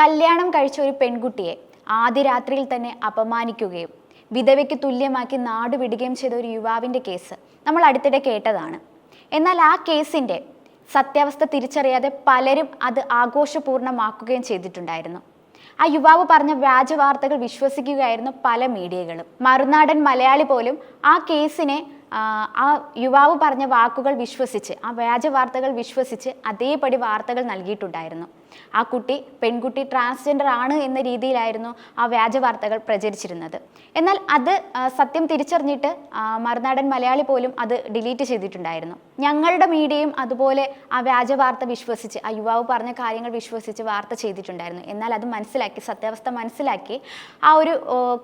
കല്യാണം കഴിച്ച ഒരു പെൺകുട്ടിയെ ആദ്യ രാത്രിയിൽ തന്നെ അപമാനിക്കുകയും വിധവയ്ക്ക് തുല്യമാക്കി നാട് വിടുകയും ചെയ്ത ഒരു യുവാവിന്റെ കേസ് നമ്മൾ അടുത്തിടെ കേട്ടതാണ്. എന്നാൽ ആ കേസിന്റെ സത്യാവസ്ഥ തിരിച്ചറിയാതെ പലരും അത് ആഘോഷപൂർണമാക്കുകയും ചെയ്തിട്ടുണ്ടായിരുന്നു. ആ യുവാവ് പറഞ്ഞ വ്യാജ വാർത്തകൾ വിശ്വസിക്കുകയായിരുന്നു പല മീഡിയകളും. മറുനാടൻ മലയാളി പോലും ആ കേസിനെ ആ യുവാവ് പറഞ്ഞ വാക്കുകൾ വിശ്വസിച്ച് ആ വ്യാജ വാർത്തകൾ വിശ്വസിച്ച് അതേപടി വാർത്തകൾ നൽകിയിട്ടുണ്ടായിരുന്നു. ആ കുട്ടി പെൺകുട്ടി ട്രാൻസ്ജെൻഡർ ആണ് എന്ന രീതിയിലായിരുന്നു ആ വ്യാജ വാർത്തകൾ പ്രചരിച്ചിരുന്നത്. എന്നാൽ അത് സത്യം തിരിച്ചറിഞ്ഞിട്ട് മറുനാടൻ മലയാളി പോലും അത് ഡിലീറ്റ് ചെയ്തിട്ടുണ്ടായിരുന്നു. ഞങ്ങളുടെ മീഡിയയും അതുപോലെ ആ വ്യാജ വാർത്ത വിശ്വസിച്ച് ആ യുവാവ് പറഞ്ഞ കാര്യങ്ങൾ വിശ്വസിച്ച് വാർത്ത ചെയ്തിട്ടുണ്ടായിരുന്നു. എന്നാൽ അത് മനസ്സിലാക്കി സത്യാവസ്ഥ മനസ്സിലാക്കി ആ ഒരു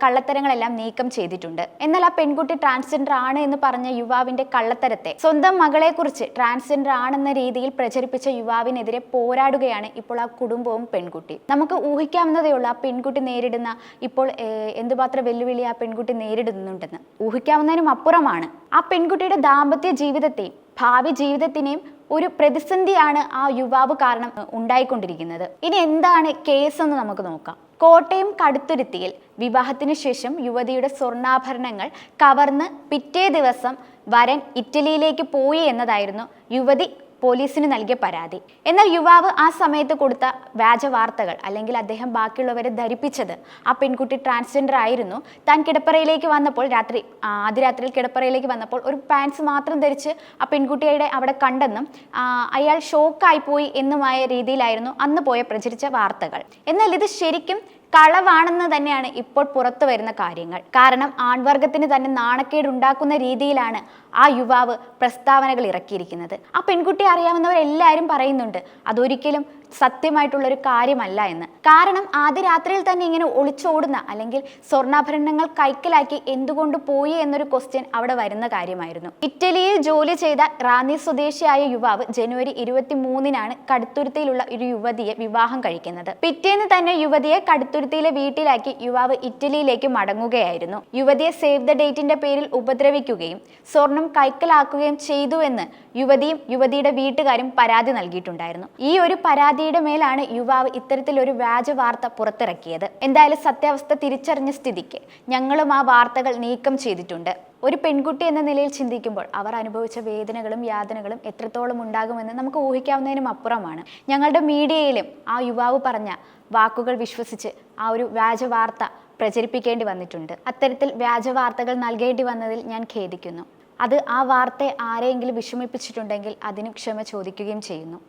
കള്ളത്തരങ്ങളെല്ലാം നീക്കം ചെയ്തിട്ടുണ്ട്. എന്നാൽ ആ പെൺകുട്ടി ട്രാൻസ്ജെൻഡർ ആണ് എന്ന് പറഞ്ഞ യുവാവിന്റെ കള്ളത്തരത്തെ സ്വന്തം മകളെക്കുറിച്ച് ട്രാൻസ്ജെൻഡർ ആണെന്ന രീതിയിൽ പ്രചരിപ്പിച്ച യുവാവിനെതിരെ പോരാടുകയാണ് ഇപ്പോൾ ആ കുടുംബവും പെൺകുട്ടി. നമുക്ക് ഊഹിക്കാവുന്നതേ ഉള്ളൂ ആ പെൺകുട്ടി നേരിടുന്ന ഇപ്പോൾ എന്തുമാത്രം വെല്ലുവിളി ആ പെൺകുട്ടി നേരിടുന്നുണ്ടെന്ന്. ഊഹിക്കാവുന്നതിനും അപ്പുറമാണ്. ആ പെൺകുട്ടിയുടെ ദാമ്പത്യ ജീവിതത്തെയും ഭാവി ജീവിതത്തിനെയും ഒരു പ്രതിസന്ധിയാണ് ആ യുവാവ് കാരണം ഉണ്ടായിക്കൊണ്ടിരിക്കുന്നത്. ഇനി എന്താണ് കേസ് എന്ന് നമുക്ക് നോക്കാം. കോട്ടയം കടുത്തുരുത്തിയിൽ വിവാഹത്തിന് ശേഷം യുവതിയുടെ സ്വർണാഭരണങ്ങൾ കവർന്ന് പിറ്റേ ദിവസം വരൻ ഇറ്റലിയിലേക്ക് പോയി എന്നതായിരുന്നു യുവതി പോലീസിന് നൽകിയ പരാതി. എന്നാൽ യുവാവ് ആ സമയത്ത് കൊടുത്ത വ്യാജ വാർത്തകൾ അല്ലെങ്കിൽ അദ്ദേഹം ബാക്കിയുള്ളവരെ ധരിപ്പിച്ചത് ആ പെൺകുട്ടി ട്രാൻസ്ജെൻഡർ ആയിരുന്നു. താൻ കിടപ്പറയിലേക്ക് വന്നപ്പോൾ രാത്രി ആദ്യരാത്രിയിൽ കിടപ്പറയിലേക്ക് വന്നപ്പോൾ ഒരു പാൻസ് മാത്രം ധരിച്ച് ആ പെൺകുട്ടിയുടെ അവിടെ കണ്ടെന്നും അയാൾ ഷോക്കായി പോയി എന്നുമായ രീതിയിലായിരുന്നു അന്ന് പോയ പ്രചരിച്ച വാർത്തകൾ. എന്നാൽ ഇത് ശരിക്കും കളവാണെന്ന് തന്നെയാണ് ഇപ്പോൾ പുറത്തു വരുന്ന കാര്യങ്ങൾ. കാരണം ആൺവർഗത്തിന് തന്നെ നാണക്കേട് ഉണ്ടാക്കുന്ന രീതിയിലാണ് ആ യുവാവ് പ്രസ്താവനകൾ ഇറക്കിയിരിക്കുന്നത്. ആ പെൺകുട്ടി അറിയാവുന്നവരെല്ലാവരും പറയുന്നുണ്ട് അതൊരിക്കലും സത്യമായിട്ടുള്ളൊരു കാര്യമല്ല എന്ന്. കാരണം ആദ്യ രാത്രിയിൽ തന്നെ ഇങ്ങനെ ഒളിച്ചോടുന്ന അല്ലെങ്കിൽ സ്വർണാഭരണങ്ങൾ കൈക്കലാക്കി എന്തുകൊണ്ട് പോയി എന്നൊരു ക്വസ്റ്റ്യൻ അവിടെ വരുന്ന കാര്യമായിരുന്നു. ഇറ്റലിയിൽ ജോലി ചെയ്ത റാന്നി സ്വദേശിയായ യുവാവ് ജനുവരി ഇരുപത്തി മൂന്നിനാണ് കടുത്തുരുത്തിയിലുള്ള ഒരു യുവതിയെ വിവാഹം കഴിക്കുന്നത്. പിറ്റേന്ന് തന്നെ യുവതിയെ കടുത്തുരുത്തിയിലെ വീട്ടിലാക്കി യുവാവ് ഇറ്റലിയിലേക്ക് മടങ്ങുകയായിരുന്നു. യുവതിയെ സേവ് ദ ഡേറ്റിന്റെ പേരിൽ ഉപദ്രവിക്കുകയും സ്വർണം കൈക്കലാക്കുകയും ചെയ്തു എന്ന് യുവതിയും യുവതിയുടെ വീട്ടുകാരും പരാതി നൽകിയിട്ടുണ്ടായിരുന്നു. ഈ ഒരു പരാതിയുടെ മേലാണ് യുവാവ് ഇത്തരത്തിലൊരു വ്യാജ വാർത്ത പുറത്തിറക്കിയത്. എന്തായാലും സത്യാവസ്ഥ തിരിച്ചറിഞ്ഞ സ്ഥിതിക്ക് ഞങ്ങളും ആ വാർത്തകൾ നീക്കം ചെയ്തിട്ടുണ്ട്. ഒരു പെൺകുട്ടി എന്ന നിലയിൽ ചിന്തിക്കുമ്പോൾ അവർ അനുഭവിച്ച വേദനകളും യാതനകളും എത്രത്തോളം ഉണ്ടാകുമെന്ന് നമുക്ക് ഊഹിക്കാവുന്നതിനും അപ്പുറമാണ്. ഞങ്ങളുടെ മീഡിയയിലും ആ യുവാവ് പറഞ്ഞ വാക്കുകൾ വിശ്വസിച്ച് ആ ഒരു വ്യാജ വാർത്ത പ്രചരിപ്പിക്കേണ്ടി വന്നിട്ടുണ്ട്. അത്തരത്തിൽ വ്യാജ വാർത്തകൾ നൽകേണ്ടി വന്നതിൽ ഞാൻ ഖേദിക്കുന്നു. അത് ആ വാർത്തയെ ആരെയെങ്കിലും വിഷമിപ്പിച്ചിട്ടുണ്ടെങ്കിൽ അതിന് ക്ഷമ ചോദിക്കുകയും ചെയ്യുന്നു.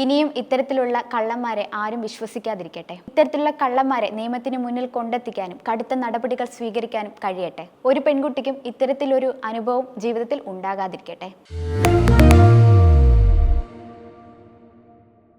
ഇനിയും ഇത്തരത്തിലുള്ള കള്ളന്മാരെ ആരും വിശ്വസിക്കാതിരിക്കട്ടെ. ഇത്തരത്തിലുള്ള കള്ളന്മാരെ നിയമത്തിന് മുന്നിൽ കൊണ്ടെത്തിക്കാനും കടുത്ത നടപടികൾ സ്വീകരിക്കാനും കഴിയട്ടെ. ഒരു പെൺകുട്ടിക്കും ഇത്തരത്തിലൊരു അനുഭവം ജീവിതത്തിൽ ഉണ്ടാകാതിരിക്കട്ടെ.